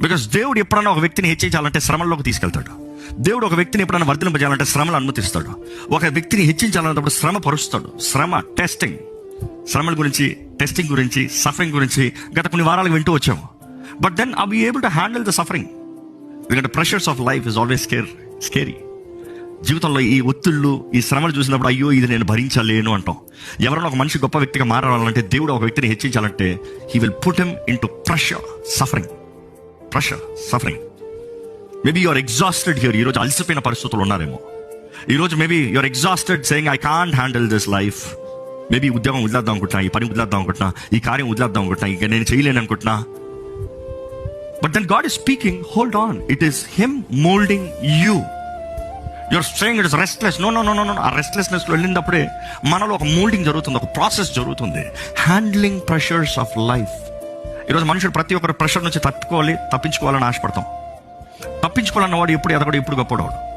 Because దేవుడు ఎప్పుడైనా ఒక వ్యక్తిని హెచ్చించాలంటే శ్రమల్లోకి తీసుకెళ్తాడు. దేవుడు ఒక వ్యక్తిని ఎప్పుడైనా వర్ధలింపజేయాలంటే శ్రమలు అనుమతిస్తాడు. ఒక వ్యక్తిని హెచ్చించాలన్నప్పుడు శ్రమ పరుస్తాడు. శ్రమ టెస్టింగ్ శ్రమల గురించి టెస్టింగ్ గురించి సఫరింగ్ గురించి గత కొన్ని వారాలు వింటూ వచ్చాము but then I be able to handle the suffering ఎందుకంటే pressures of life is always scare scary జీవితంలో ఈ ఒత్తిళ్ళు ఈ శ్రమలు చూసినప్పుడు అయ్యో ఇది నేను భరించలేను అంటాం. ఎవరైనా ఒక మనిషి గొప్ప వ్యక్తిగా మారాలంటే దేవుడు ఒక వ్యక్తిని హెచ్చించాలంటే he will put him in to pressure suffering pressure suffering maybe you're exhausted here ఈరోజు అలసిపోయిన పరిస్థితులు ఉన్నారేమో. ఈరోజు maybe you're exhausted saying I can't handle this life maybe ఉద్యోగం వదిలేద్దాం అనుకుంటున్నా ఈ పని వదిలేద్దాం అనుకుంటున్నా ఈ కార్యం వదిలేద్దాం అనుకుంటున్నా ఇక నేను చేయలేను అనుకుంటున్నా. But then God is speaking hold on it is him moulding you your straying it is restless no no no no uh restlessness వెళ్ళినప్పుడే మనలో ఒక మోల్డింగ్ జరుగుతుంది ఒక ప్రాసెస్ జరుగుతుంది. హ్యాండ్లింగ్ ప్రెషర్స్ ఆఫ్ లైఫ్ ఈరోజు మనుషుడు ప్రతి ఒక్కరు ప్రెషర్ నుంచి తప్పుకోవాలి తప్పించుకోవాలని ఆశపడతాం. తప్పించుకోవాలన్న వాడు ఎప్పుడు ఎదగడు ఇప్పుడు గొప్పవాడు.